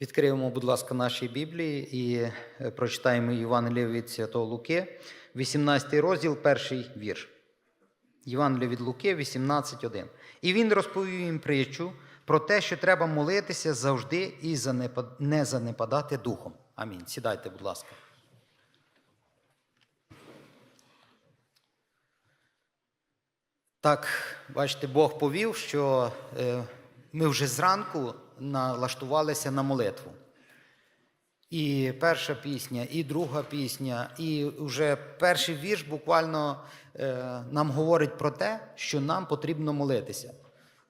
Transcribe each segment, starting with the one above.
Відкриємо, будь ласка, наші Біблії і е, прочитаємо Євангеліє від Святого Луки, 18 розділ, перший вірш. Євангеліє від Луки, 18.1. І він розповів їм притчу про те, що треба молитися завжди і не занепадати духом. Амінь. Сідайте, будь ласка. Так, бачите, Бог повів, що е, ми вже зранку налаштувалися на молитву. І перша пісня, і друга пісня, і вже перший вірш буквально е, нам говорить про те, що нам потрібно молитися.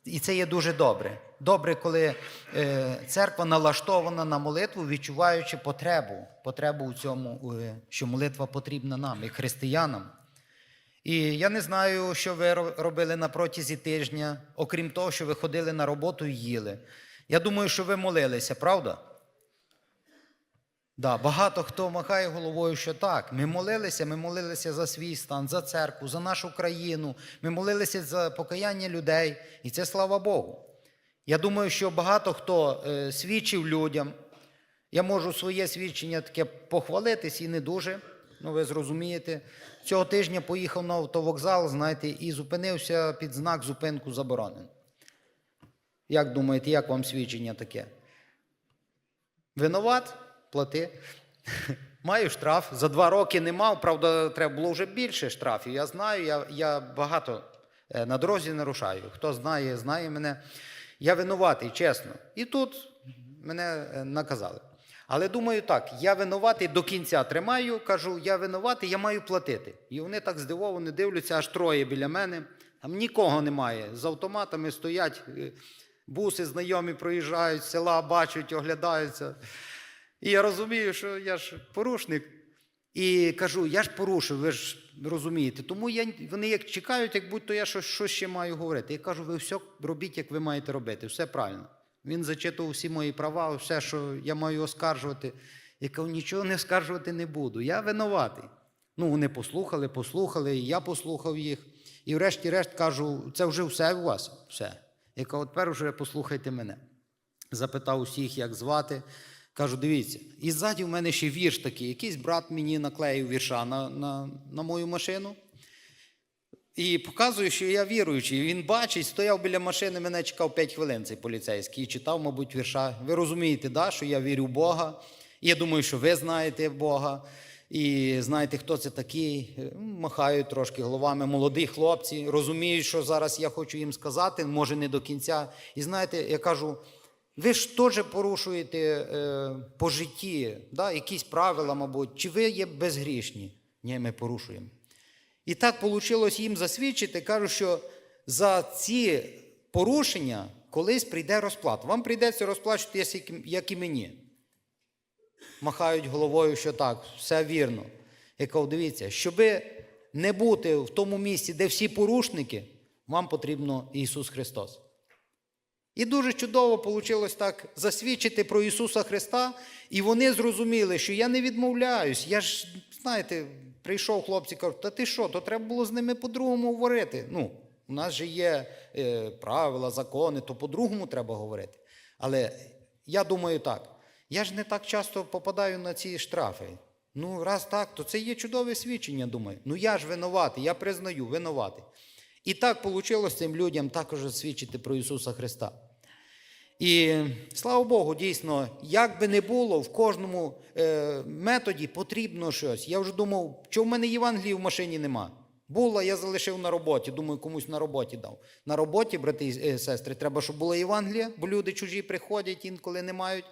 І це є дуже добре. Добре, коли е, церква налаштована на молитву, відчуваючи потребу, потребу у цьому, е, що молитва потрібна нам, як християнам. І я не знаю, що ви робили на протязі тижня, окрім того, що ви ходили на роботу і їли. Я думаю, що ви молилися, правда? Да, багато хто махає головою, що так. Ми молилися, ми молилися за свій стан, за церкву, за нашу країну. Ми молилися за покаяння людей, і це слава Богу. Я думаю, що багато хто е, свідчив людям. Я можу своє свідчення таке похвалитись і не дуже. Ну, ви зрозумієте. Цього тижня поїхав на автовокзал, знаєте, і зупинився під знак зупинку заборонено. Як думаєте, як вам свідчення таке? Винуват, плати. Маю штраф. За два роки не мав, правда, треба було вже більше штрафів. Я знаю, я, я багато е, на дорозі нарушаю. Хто знає, знає мене. Я винуватий, чесно. І тут мене е, наказали. Але думаю так, я винуватий до кінця тримаю, кажу, я винуватий, я маю платити. І вони так здивовані дивляться, аж троє біля мене. Там нікого немає. З автоматами стоять, е, буси знайомі проїжджають, села бачать, оглядаються. І я розумію, що я ж порушник. І кажу, я ж порушив, ви ж розумієте. Тому я, вони як чекають, як будь-то я щось, щось ще маю говорити. Я кажу, ви все робіть, як ви маєте робити, все правильно. Він зачитував всі мої права, все, що я маю оскаржувати. Я кажу, нічого не оскаржувати не буду. Я винуватий. Ну, вони послухали, послухали, і я послухав їх. І врешті-решт кажу, це вже все у вас? Все. Я кажу, от тепер вже послухайте мене. Запитав усіх, як звати. Кажу, дивіться, і ззаді в мене ще вірш такий. Якийсь брат мені наклеїв вірша на, на, на мою машину. І показую, що я віруючий. Він бачить, стояв біля машини, мене чекав 5 хвилин цей поліцейський і читав, мабуть, вірша. Ви розумієте, да, що я вірю в Бога. І я думаю, що ви знаєте Бога. І знаєте, хто це такий. Е, Махають трошки головами молоді хлопці, розуміють, що зараз я хочу їм сказати, може не до кінця. І знаєте, я кажу. Ви ж теж порушуєте е, по житті, да, якісь правила, мабуть, чи ви є безгрішні? Ні, ми порушуємо. І так вийшло їм засвідчити, кажуть, що за ці порушення колись прийде розплата. Вам прийдеться розплачувати, як і- мені. Махають головою, що так, все вірно. Я кажу, дивіться, щоби не бути в тому місці, де всі порушники, вам потрібно Ісус Христос. І дуже чудово вийшло так засвідчити про Ісуса Христа, і вони зрозуміли, що я не відмовляюсь. Я ж, знаєте, прийшов хлопці, кажуть, та ти що, то треба було з ними по-другому говорити. Ну, у нас же є е, правила, закони, то по-другому треба говорити. Але я думаю так, я ж не так часто попадаю на ці штрафи. Ну, раз так, то це є чудове свідчення, думаю. Ну я ж винуватий, я признаю, винуватий. І так вийшло цим людям також засвідчити про Ісуса Христа. І слава Богу, дійсно, як би не було, в кожному е, методі потрібно щось. Я вже думав, що в мене Євангелії в машині нема. Було, я залишив на роботі. Думаю, комусь на роботі дав. На роботі, брати і е, сестри, треба, щоб була Євангелія, бо люди чужі приходять, інколи не мають.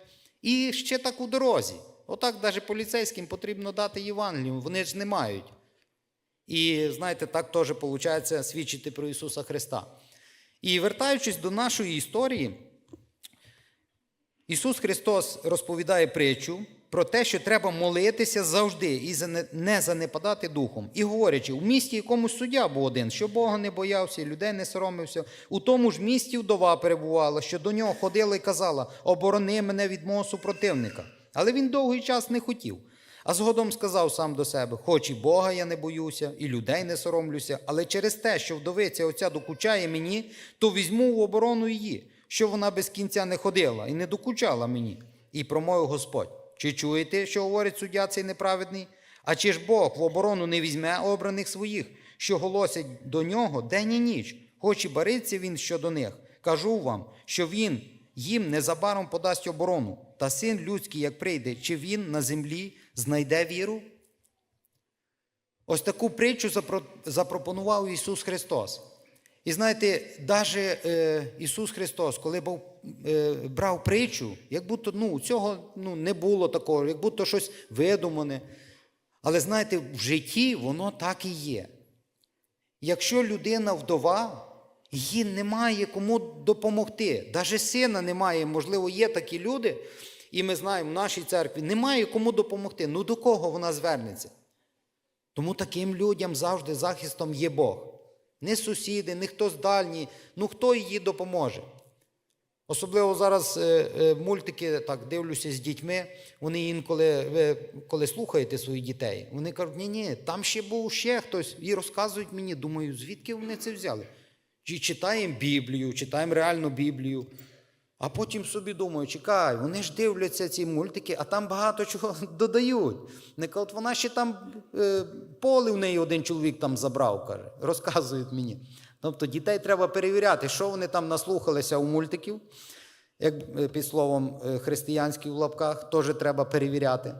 І ще так у дорозі. Отак навіть поліцейським потрібно дати Євангелію, вони ж не мають. І знаєте, так теж виходить свідчити про Ісуса Христа. І вертаючись до нашої історії, Ісус Христос розповідає притчу про те, що треба молитися завжди і не занепадати духом. І говорячи, у місті якомусь суддя був один, що Бога не боявся, людей не соромився. У тому ж місті вдова перебувала, що до нього ходила і казала: оборони мене від мого супротивника. Але він довгий час не хотів. А згодом сказав сам до себе: хоч і Бога я не боюся, і людей не соромлюся, але через те, що вдовиця оця докучає мені, то візьму в оборону її, що вона без кінця не ходила і не докучала мені. І промовив Господь: чи чуєте, що говорить суддя цей неправедний? А чи ж Бог в оборону не візьме обраних своїх, що голосять до нього день і ніч, хоч і бариться він щодо них? Кажу вам, що він їм незабаром подасть оборону, та син людський, як прийде, чи він на землі знайде віру? Ось таку притчу запропонував Ісус Христос. І знаєте, навіть е, Ісус Христос, коли був, е, брав притчу, як будто ну, цього ну, не було такого, як будто щось видумане. Але знаєте, в житті воно так і є. Якщо людина вдова, їй немає кому допомогти. Навіть сина немає, можливо, є такі люди, і ми знаємо, в нашій церкві немає кому допомогти. Ну до кого вона звернеться? Тому таким людям завжди захистом є Бог. Не сусіди, не хтось дальній, ну хто їй допоможе. Особливо зараз е, е, мультики, так дивлюся з дітьми, вони інколи, ви коли слухаєте своїх дітей, вони кажуть, ні, ні, там ще був ще хтось, і розказують мені, думаю, звідки вони це взяли? Чи читаємо Біблію, читаємо реальну Біблію. А потім собі думаю, чекай, вони ж дивляться ці мультики, а там багато чого додають. Не кажуть, вона ще там е, поле в неї один чоловік там забрав, каже, розказують мені. Тобто дітей треба перевіряти, що вони там наслухалися у мультиків, як е, під словом е, християнський в лапках, теж треба перевіряти.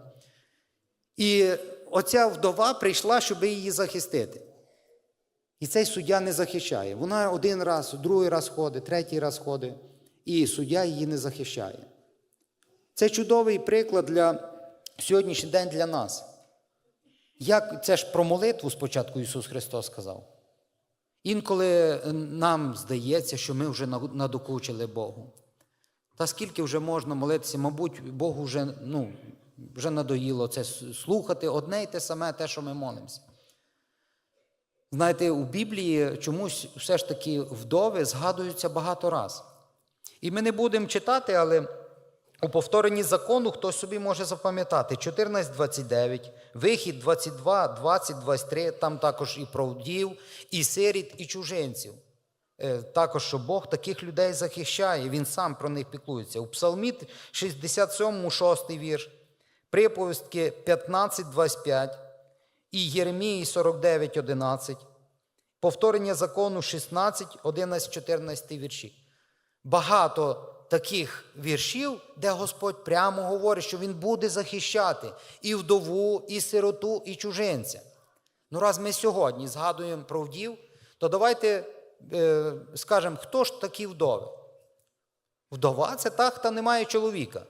І оця вдова прийшла, щоб її захистити. І цей суддя не захищає. Вона один раз, другий раз ходить, третій раз ходить, і суддя її не захищає. Це чудовий приклад для сьогоднішній день для нас. Як це ж про молитву спочатку Ісус Христос сказав. Інколи нам здається, що ми вже надокучили Богу. Та скільки вже можна молитися, мабуть, Богу вже, ну, вже надоїло це слухати одне й те саме, те, що ми молимося. Знаєте, у Біблії чомусь все ж таки вдови згадуються багато раз. І ми не будемо читати, але у повторенні закону хтось собі може запам'ятати 14.29, вихід 22, 20, 23, там також і про вдів, і сиріт, і чужинців. Е, Також, що Бог таких людей захищає, Він сам про них піклується. У Псалмі 67, 6 вірш, приповістки 15, 25 і Єремії 49, 11, повторення закону 16, 11, 14 вірші. Багато таких віршів, де Господь прямо говорить, що Він буде захищати і вдову, і сироту, і чужинця. Ну, раз ми сьогодні згадуємо про вдів, то давайте е, скажемо, хто ж такі вдови? Вдова це та, хто не має чоловіка.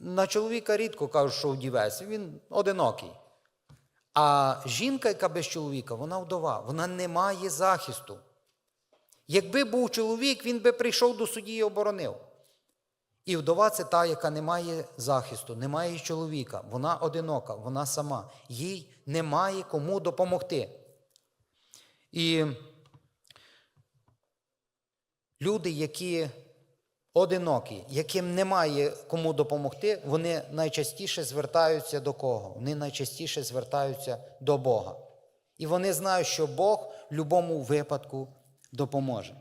На чоловіка рідко кажуть, що вдівець, він одинокий. А жінка, яка без чоловіка, вона вдова, вона не має захисту. Якби був чоловік, він би прийшов до судді і оборонив. І вдова це та, яка не має захисту, не має чоловіка, вона одинока, вона сама, їй немає кому допомогти. І люди, які одинокі, яким немає кому допомогти, вони найчастіше звертаються до кого? Вони найчастіше звертаються до Бога. І вони знають, що Бог в будь-якому випадку допоможе.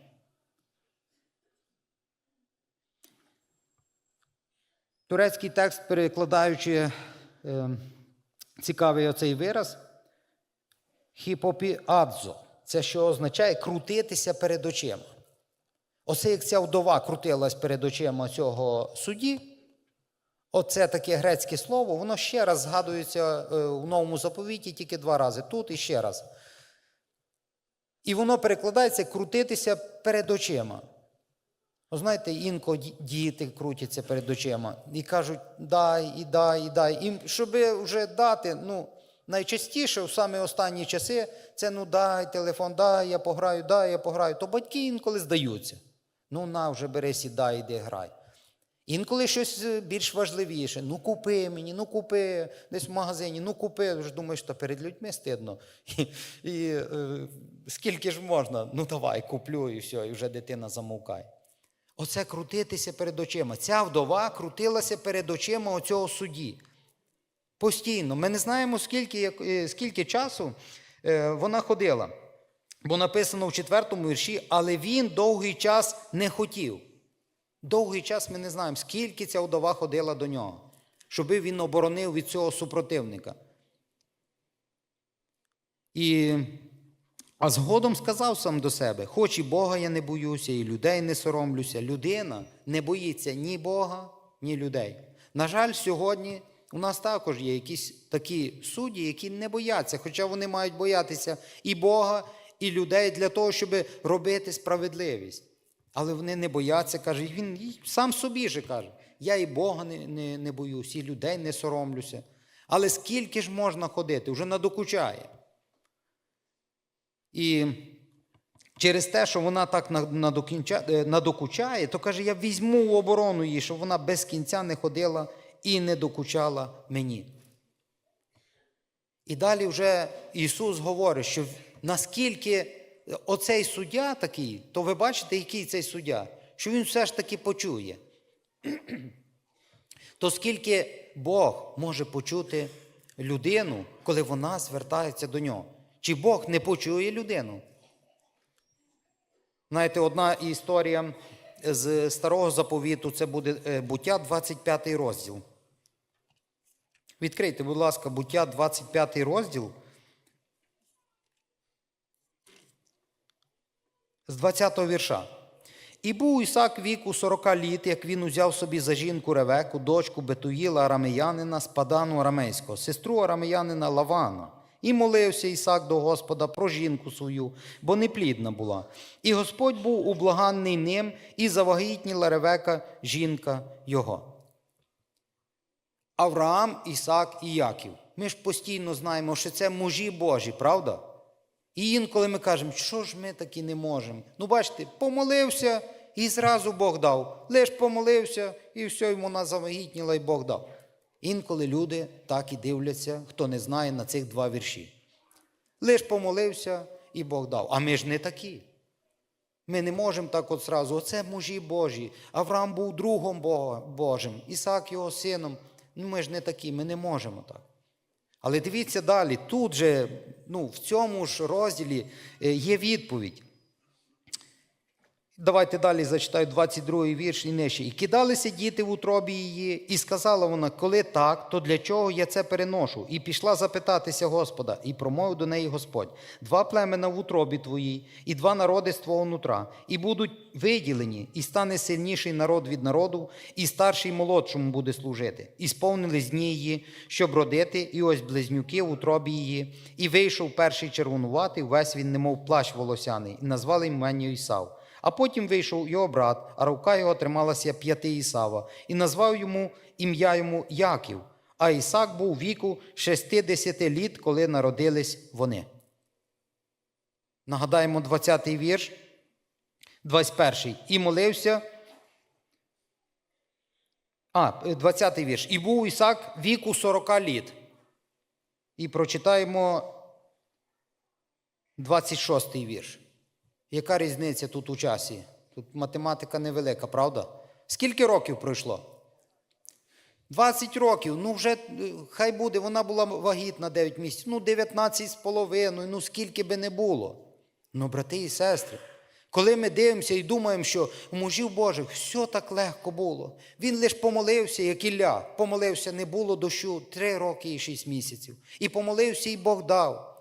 Турецький текст, перекладаючи е, цікавий оцей вираз, хіпопіадзо. Це що означає крутитися перед очима. Оце як ця вдова крутилась перед очима цього судді. Оце таке грецьке слово, воно ще раз згадується у новому заповіті тільки два рази, тут і ще раз. І воно перекладається крутитися перед очима. Знаєте, інколи діти крутяться перед очима і кажуть, дай, і дай, і дай. І щоб вже дати, ну, найчастіше, в самі останні часи, це ну дай телефон, дай, я пограю, дай, я пограю. То батьки інколи здаються. Ну, на, вже бери, сідай, іди грай. Інколи щось більш важливіше. Ну, купи мені, ну купи десь в магазині, ну купи. Вже думаєш, що перед людьми стидно. І, і е, скільки ж можна? Ну давай, куплю і все, і вже дитина замовкає. Оце крутитися перед очима. Ця вдова крутилася перед очима оцього судді. Постійно. Ми не знаємо, скільки, скільки часу е, вона ходила. Бо написано в четвертому вірші, але він довгий час не хотів. Довгий час ми не знаємо, скільки ця удова ходила до нього, щоб він оборонив від цього супротивника. І, а згодом сказав сам до себе: хоч і Бога я не боюся, і людей не соромлюся. Людина не боїться ні Бога, ні людей. На жаль, сьогодні у нас також є якісь такі судді, які не бояться, хоча вони мають боятися і Бога, і людей для того, щоб робити справедливість. Але вони не бояться, каже, він сам собі же каже, я і Бога не, не, не боюсь, і людей не соромлюся. Але скільки ж можна ходити? Вже надокучає. І через те, що вона так е, надокучає, то каже, я візьму в оборону її, щоб вона без кінця не ходила і не докучала мені. І далі вже Ісус говорить, що наскільки оцей суддя такий, то ви бачите, який цей суддя, що він все ж таки почує. То скільки Бог може почути людину, коли вона звертається до нього? Чи Бог не почує людину? Знаєте, одна історія з старого заповіту це буде е, буття 25 розділ. Відкрийте, будь ласка, буття 25 розділ. З 20 вірша. І був Ісак віку 40 літ, як він узяв собі за жінку Ревеку, дочку Бетуїла Арамеянина з Падану Арамейського, сестру Арамеянина Лавана. І молився Ісак до Господа про жінку свою, бо неплідна була. І Господь був ублаганний ним, і завагітніла Ревека, жінка його. Авраам, Ісак і Яків. Ми ж постійно знаємо, що це мужі Божі, правда? І інколи ми кажемо, що ж ми таки не можемо. Ну, бачите, помолився і зразу Бог дав. Лиш помолився, і все йому вона завагітніла, і Бог дав. Інколи люди так і дивляться, хто не знає на цих два вірші. Лиш помолився, і Бог дав. А ми ж не такі. Ми не можемо так от зразу. Оце мужі Божі. Авраам був другом Божим, Ісак його сином. Ну, ми ж не такі, ми не можемо так. Але дивіться далі, тут же, ну, в цьому ж розділі е, є відповідь. Давайте далі зачитаю 22 вірш і нижче. І кидалися діти в утробі її, і сказала вона, коли так, то для чого я це переношу? І пішла запитатися Господа, і промовив до неї Господь: два племена в утробі твоїй, і два народи з твого нутра, і будуть виділені, і стане сильніший народ від народу, і старший молодшому буде служити. І сповнились дні її, щоб родити, і ось близнюки в утробі її. І вийшов перший червонуватий, весь він, немов плащ волосяний, і назвали іменню Ісав. А потім вийшов його брат, а рука його трималася п'яти Ісава, і назвав йому ім'я йому Яків. А Ісак був віку 60 літ, коли народились вони. Нагадаємо 20-й вірш, 21-й. І молився. А, 20-й вірш. І був Ісак віку 40 літ. І прочитаємо 26-й вірш. Яка різниця тут у часі? Тут математика невелика, правда? Скільки років пройшло? 20 років. Ну, вже е, хай буде, вона була вагітна 9 місяців. Ну, 19 з половиною, ну скільки би не було. Ну, брати і сестри, коли ми дивимося і думаємо, що у мужів Божих все так легко було. Він лише помолився, як Ілля. Помолився, не було дощу 3 роки і 6 місяців. І помолився, і Бог дав.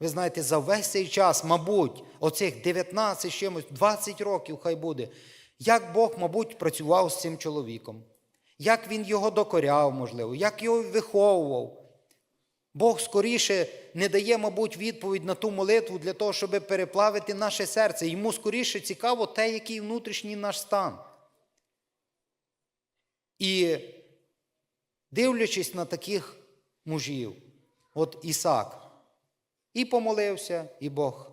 Ви знаєте, за весь цей час, мабуть, оцих 19 чимось, 20 років хай буде, як Бог, мабуть, працював з цим чоловіком, як він його докоряв, можливо, як його виховував. Бог скоріше не дає, мабуть, відповідь на ту молитву для того, щоб переплавити наше серце. Йому скоріше цікаво те, який внутрішній наш стан. І дивлячись на таких мужів, от Ісак, і помолився, і Бог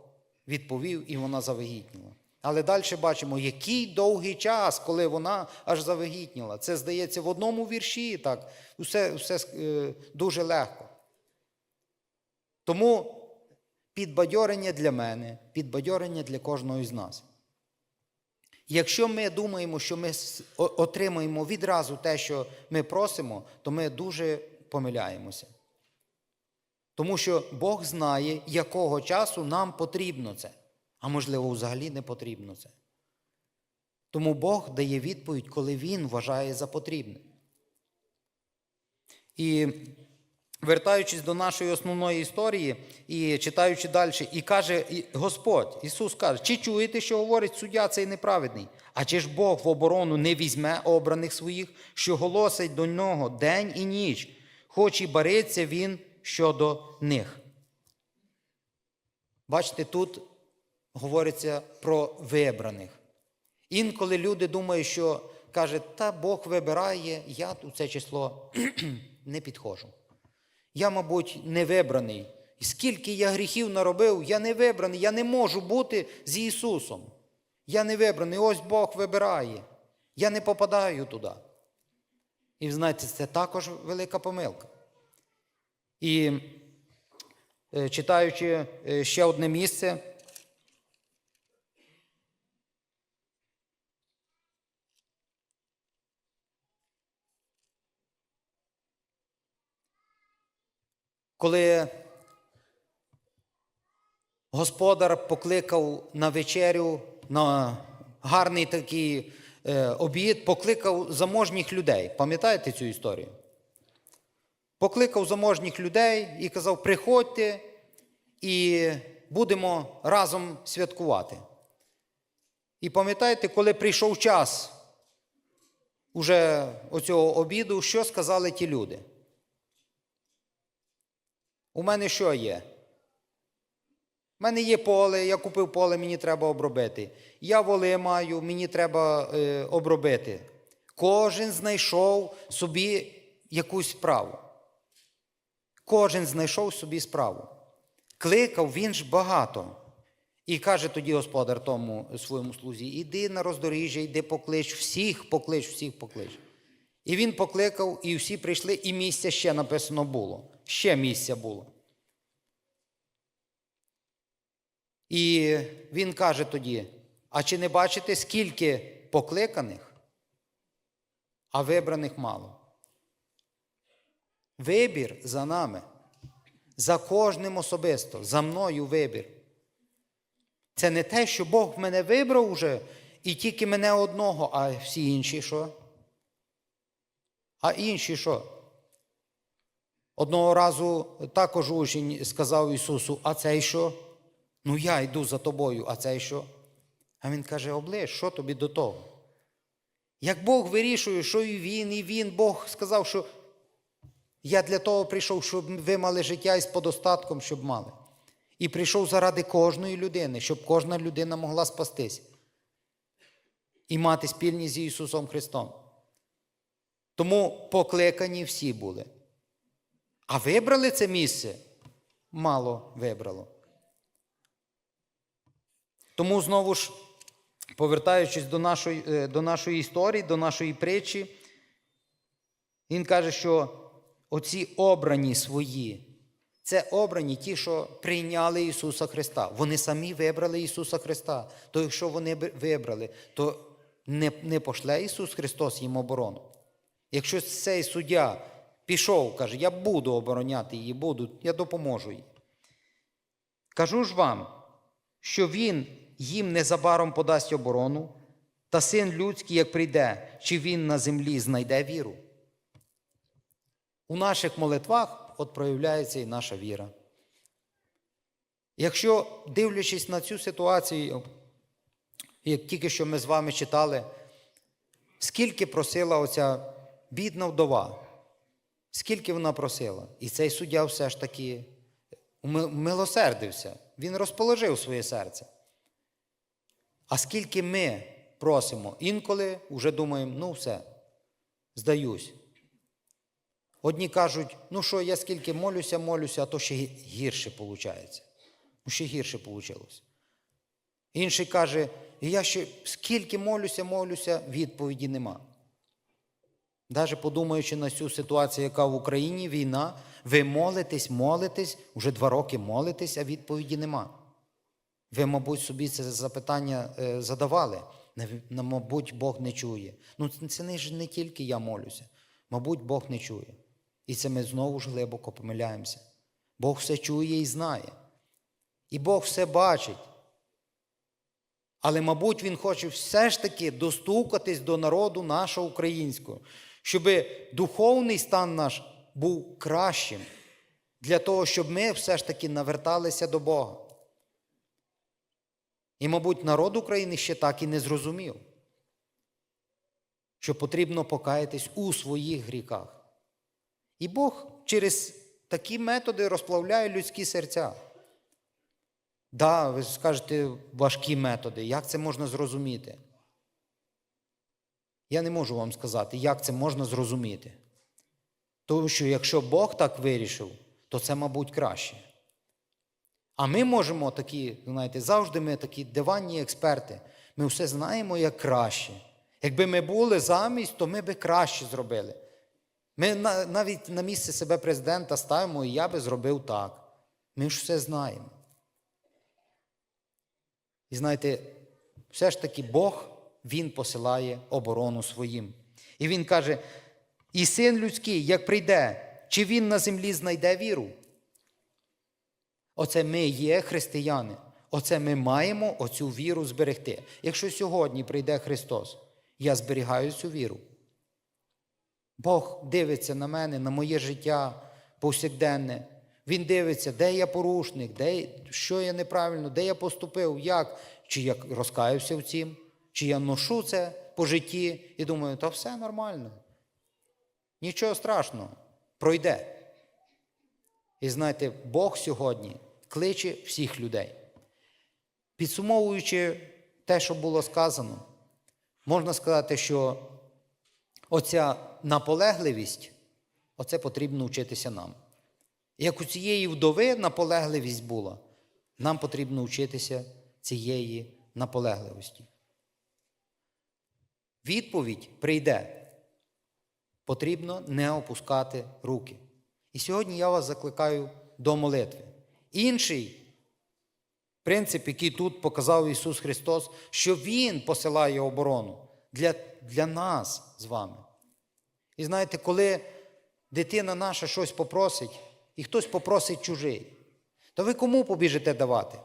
відповів, і вона завагітніла. Але далі бачимо, який довгий час, коли вона аж завагітніла. Це здається в одному вірші, так, все, все е, дуже легко. Тому підбадьорення для мене, підбадьорення для кожного із нас. Якщо ми думаємо, що ми отримаємо відразу те, що ми просимо, то ми дуже помиляємося. Тому що Бог знає, якого часу нам потрібно це, а можливо, взагалі не потрібно це. Тому Бог дає відповідь, коли Він вважає за потрібне. І вертаючись до нашої основної історії і читаючи далі, і каже Господь, Ісус каже, чи чуєте, що говорить суддя цей неправедний? А чи ж Бог в оборону не візьме обраних своїх, що голосить до нього день і ніч, хоч і бариться він щодо них? Бачите, тут говориться про вибраних. Інколи люди думають, що каже, та Бог вибирає, я у це число не підходжу. Я, мабуть, не вибраний. Скільки я гріхів наробив, я не вибраний, я не можу бути з Ісусом. Я не вибраний, ось Бог вибирає. Я не попадаю туди. І знаєте, це також велика помилка. І е, читаючи е, ще одне місце, коли господар покликав на вечерю, на гарний такий е, обід, покликав заможніх людей. Пам'ятаєте цю історію? Покликав заможніх людей і казав: приходьте і будемо разом святкувати. І пам'ятаєте, коли прийшов час уже оцього обіду, що сказали ті люди? У мене що є? У мене є поле, я купив поле, мені треба обробити. Я воли маю, мені треба е, обробити. Кожен знайшов собі якусь справу. Кожен знайшов собі справу. Кликав він ж багато. І каже тоді господар тому своєму слузі: іди на роздоріжжя, йди поклич, всіх поклич, всіх поклич. І він покликав, і всі прийшли, і місця ще написано було. Ще місця було. І він каже тоді: а чи не бачите, скільки покликаних, а вибраних мало? Вибір за нами, за кожним особисто, за мною вибір. Це не те, що Бог мене вибрав уже, і тільки мене одного, а всі інші що? А інші що? Одного разу також учень сказав Ісусу, а цей що? Ну я йду за тобою, а цей що? А він каже: оближ, що тобі до того? Як Бог вирішує, що і він, і він, Бог сказав, що я для того прийшов, щоб ви мали життя із подостатком, щоб мали. І прийшов заради кожної людини, щоб кожна людина могла спастись і мати спільність з Ісусом Христом. Тому покликані всі були. А вибрали це місце? Мало вибрало. Тому знову ж, повертаючись до нашої, е, до нашої історії, до нашої притчі, він каже, що оці обрані свої, це обрані ті, що прийняли Ісуса Христа. Вони самі вибрали Ісуса Христа. То якщо вони вибрали, то не, не пошле Ісус Христос їм оборону. Якщо цей суддя пішов, каже, я буду обороняти її, буду, я допоможу їй. Кажу ж вам, що Він їм незабаром подасть оборону, та син людський, як прийде, чи він на землі знайде віру. У наших молитвах от проявляється і наша віра. Якщо, дивлячись на цю ситуацію, як тільки що ми з вами читали, скільки просила оця бідна вдова, скільки вона просила, і цей суддя все ж таки милосердився, він розположив своє серце. А скільки ми просимо, інколи вже думаємо, ну все, здаюсь. Одні кажуть, ну що, я скільки молюся, молюся, а то ще гірше виходить. Ну, ще гірше вийшло. Інший каже, я ще скільки молюся, молюся, відповіді нема. Навіть подумаючи на цю ситуацію, яка в Україні війна, ви молитесь, молитесь, вже два роки молитесь, а відповіді нема. Ви, мабуть, собі це запитання е, задавали. Мабуть, Бог не чує. Ну, це не тільки я молюся. Мабуть, Бог не чує. І це ми знову ж глибоко помиляємося. Бог все чує і знає. І Бог все бачить. Але, мабуть, він хоче все ж таки достукатись до народу нашого українського, щоб духовний стан наш був кращим, для того, щоб ми все ж таки наверталися до Бога. І, мабуть, народ України ще так і не зрозумів, що потрібно покаятись у своїх гріхах. І Бог через такі методи розплавляє людські серця. Да, ви скажете важкі методи. Як це можна зрозуміти? Я не можу вам сказати, як це можна зрозуміти. Тому що якщо Бог так вирішив, то це, мабуть, краще. А ми можемо такі, знаєте, завжди ми такі диванні експерти. Ми все знаємо як краще. Якби ми були замість, то ми би краще зробили. Ми навіть на місце себе президента ставимо, і я би зробив так. Ми ж все знаємо. І знаєте, все ж таки Бог, Він посилає оборону своїм. І Він каже: і син людський, як прийде, чи він на землі знайде віру? Оце ми є християни. Оце ми маємо оцю віру зберегти. Якщо сьогодні прийде Христос, я зберігаю цю віру. Бог дивиться на мене, на моє життя повсякденне. Він дивиться, де я порушник, де, що я неправильно, де я поступив, як, чи я розкаюся в цім, чи я ношу це по житті і думаю, та все нормально. Нічого страшного, пройде. І знаєте, Бог сьогодні кличе всіх людей. Підсумовуючи те, що було сказано, можна сказати, що оця наполегливість, оце потрібно вчитися нам. Як у цієї вдови наполегливість була, нам потрібно вчитися цієї наполегливості. Відповідь прийде. Потрібно не опускати руки. І сьогодні я вас закликаю до молитви. Інший принцип, який тут показав Ісус Христос, що Він посилає оборону для, для нас з вами. І знаєте, коли дитина наша щось попросить, і хтось попросить чужий, то ви кому побіжите давати?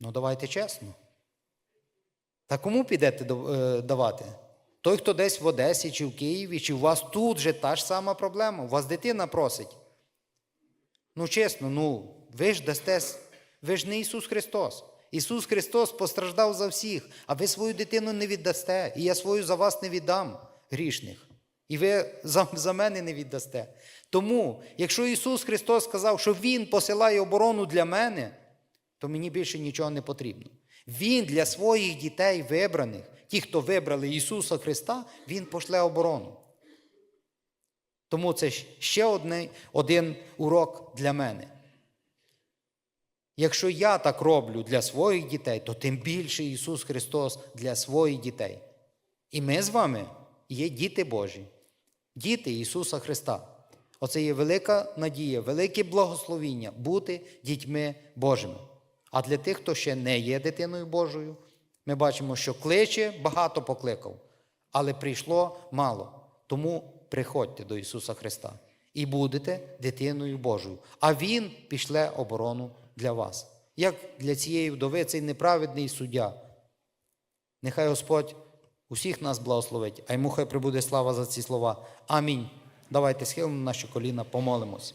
Ну, давайте чесно. Та кому підете е, давати? Той, хто десь в Одесі чи в Києві, чи у вас тут же та ж сама проблема. У вас дитина просить. Ну, чесно, ну, ви ж дасте, ви ж не Ісус Христос. Ісус Христос постраждав за всіх, а ви свою дитину не віддасте. І я свою за вас не віддам, грішних. І ви за, за мене не віддасте. Тому, якщо Ісус Христос сказав, що Він посилає оборону для мене, то мені більше нічого не потрібно. Він для своїх дітей вибраних, ті, хто вибрали Ісуса Христа, Він пошле оборону. Тому це ще одне, один урок для мене. Якщо я так роблю для своїх дітей, то тим більше Ісус Христос для своїх дітей. І ми з вами є діти Божі, діти Ісуса Христа. Оце є велика надія, велике благословіння бути дітьми Божими. А для тих, хто ще не є дитиною Божою, ми бачимо, що кличе, багато покликав, але прийшло мало. Тому приходьте до Ісуса Христа і будете дитиною Божою. А Він пішле оборону для вас. Як для цієї вдови цей неправедний суддя. Нехай Господь усіх нас благословить, а йому хай прибуде слава за ці слова. Амінь. Давайте схилимо наші коліна, помолимось.